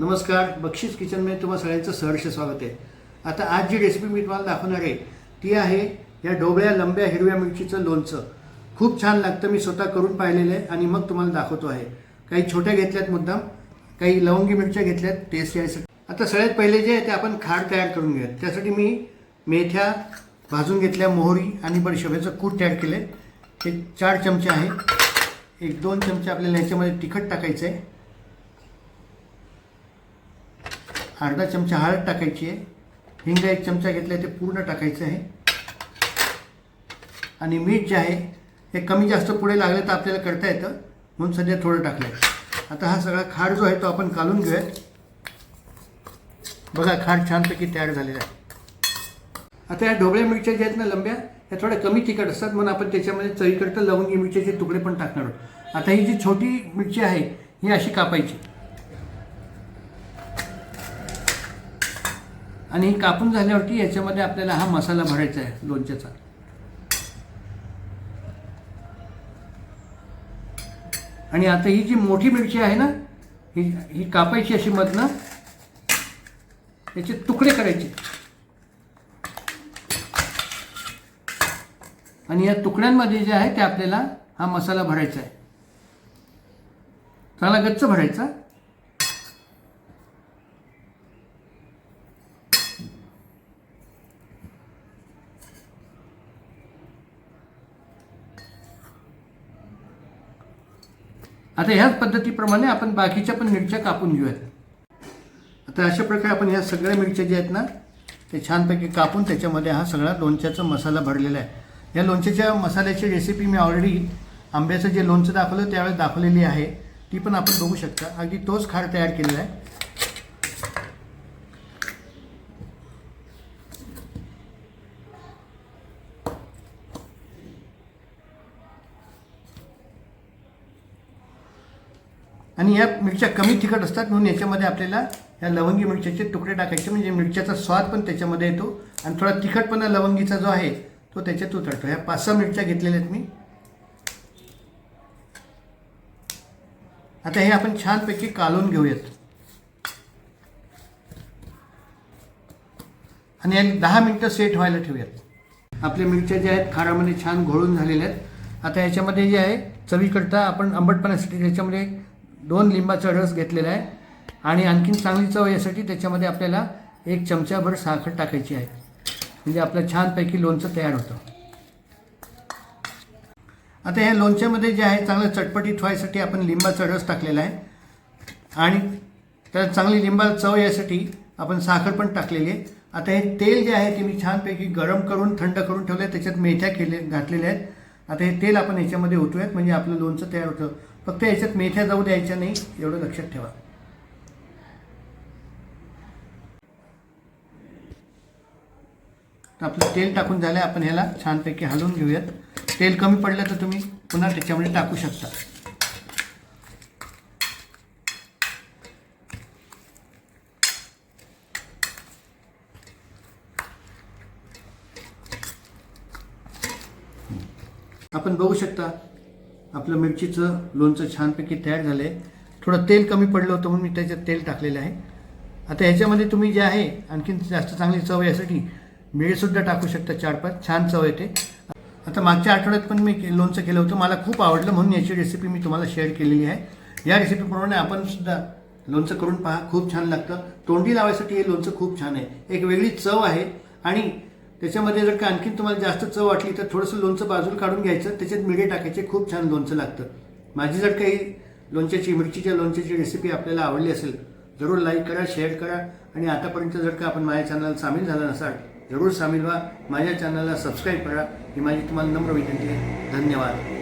नमस्कार बक्षीस किचनमध्ये तुम्हा सगळ्यांचं सहर्ष स्वागत आहे. आता आज जी रेसिपी मी तुम्हाला दाखवणार आहे ती आहे या ढोबळ्या लंब्या हिरव्या मिरचीचं लोणचं. खूप छान लागतं मी स्वतः करून पाहिलेलं आहे आणि मग तुम्हाला दाखवतो आहे. काही छोट्या घेतल्यात मुद्दाम काही लवंगी मिरच्या घेतल्यात टेस्ट यायसाठी आता सगळ्यात पहिले जे आहे ते आपण खाड तयार करून घेऊयात. त्यासाठी मी मेथ्या भाजून घेतल्या मोहरी आणि बडीशोब्याचं कूट तयार केलं आहे हे चार चमचे आहे एक दोन चमचे आपल्याला ह्याच्यामध्ये तिखट टाकायचं आहे अर्धा चमचा हळद टाकायची आहे. हिंग एक चमचा घेतला ते पूर्ण टाकायचं आहे. आणि मीठ जे आहे हे कमी जास्त पुढे लागलं तर आपल्याला करता येतं. म्हणून सध्या थोडं टाकलं आहे आता हा सगळा खाड जो आहे तो आपण काढून घेऊयात. बघा खाड छानपैकी तयार झालेला आहे. आता या ढोबळ्या मिरच्या ज्या आहेत ना लंब्या ह्या थोड्या कमी तिखट असतात. म्हणून आपण त्याच्यामध्ये चवीकरता लवंगी मिरच्याचे तुकडे पण टाकणार आहोत. आता ही जी छोटी मिरची आहे ही अशी कापायची. आणि ही कापून झाल्यावरती याच्यामध्ये आपल्याला हा मसाला भरायचा आहे लोणच्याचा. आणि आता ही जी मोठी मिरची आहे ना ही ही कापायची अशी मधनं याचे तुकडे करायचे. आणि या तुकड्यांमध्ये जे आहे ते आपल्याला हा मसाला भरायचा आहे. चांगला गच्च भरायचा. आता ह्याच पद्धतीप्रमाणे आपण बाकीच्या पण मिरच्या कापून घेऊयात. आता अशा प्रकारे आपण ह्या सगळ्या मिरच्या ज्या आहेत ना ते छानपैकी कापून त्याच्यामध्ये हा सगळा लोणच्याचा मसाला भरलेला आहे. या लोणच्याच्या मसाल्याची रेसिपी मी ऑलरेडी आंब्याचं जे लोणचं दाखवलं त्यावेळेस दाखवलेली आहे. ती पण आपण बघू शकता. अगदी तोच खार तयार केलेला आहे. आणि या मिरच्या कमी तिखट असतात म्हणून याच्यामध्ये आपल्याला या लवंगी मिरच्याचे तुकडे टाकायचे. म्हणजे मिरच्याचा स्वाद पण त्याच्यामध्ये येतो आणि थोडा तिखटपणा लवंगीचा जो आहे तो त्याच्यात उतरतो. ह्या पाच सहा मिरच्या घेतलेल्या आहेत मी. आता हे आपण छानपैकी कालून घेऊयात. आणि एक दहा मिनटं सेट व्हायला ठेवूयात. आपल्या मिरच्या ज्या आहेत खारामध्ये छान घोळून झालेल्या आहेत. आता याच्यामध्ये जे आहे चवीकरता आपण आंबटपणासाठी त्याच्यामध्ये दोन लिंबाचा रस घेतलेला आहे. आणि आणखीन चांगली चव यासाठी त्याच्यामध्ये आपल्याला एक चमचाभर साखर टाकायची आहे. म्हणजे आपलं छानपैकी लोणचं तयार होतं. आता ह्या लोणच्यामध्ये जे आहे चांगलं चटपटीत व्हायसाठी आपण लिंबाचा रस टाकलेला आहे. आणि त्याला चांगली लिंबाला चव यासाठी आपण साखर पण टाकलेली आहे. आता हे तेल जे आहे ते मी छानपैकी गरम करून थंड करून ठेवलं आहे त्याच्यात मेथ्या केले घातलेल्या आहेत. आता हे तेल आपण याच्यामध्ये ओतूयात. म्हणजे आपलं लोणचं तयार होतं. फक्त याच्यात मेथ्या जाऊ द्यायच्या नाही एवढं लक्षात ठेवा. तर आपलं तेल टाकून झालं आपण ह्याला छानपैकी हलवून घेऊयात. तेल कमी पडलं तर तुम्ही पुन्हा त्याच्यामध्ये टाकू शकता. आपण बघू शकता आपलं मिरचीचं लोणचं छानपैकी तयार झालं आहे थोडं तेल कमी पडलं होतं म्हणून मी त्याच्यात तेल टाकलेलं आहे. आता ह्याच्यामध्ये तुम्ही जे आहे आणखीन जास्त चांगली चव यासाठी मिळेसुद्धा टाकू शकता चार पाच छान चव येते. आता मागच्या आठवड्यात पण मी लोणचं केलं होतं मला खूप आवडलं म्हणून याची रेसिपी मी तुम्हाला शेअर केलेली आहे. या रेसिपीप्रमाणे आपण सुद्धा लोणचं करून पहा खूप छान लागतं. तोंडी लावायसाठी हे लोणचं खूप छान आहे. एक वेगळी चव आहे आणि त्याच्यामध्ये जर का आणखीन तुम्हाला जास्त चव वाटली तर थोडंसं लोणचं बाजूला काढून घ्यायचं. त्याच्यात मिरे टाकायचे खूप छान लोणचं लागतं. माझी जर काही लोणच्याची मिरचीच्या लोणच्याची रेसिपी आपल्याला आवडली असेल जरूर लाईक करा शेअर करा. आणि आतापर्यंत जर का आपण माझ्या चॅनलला सामील झाला नसाल जरूर सामील व्हा. माझ्या चॅनलला सबस्क्राईब करा. ही माझी तुम्हाला नम्र विनंती आहे. धन्यवाद.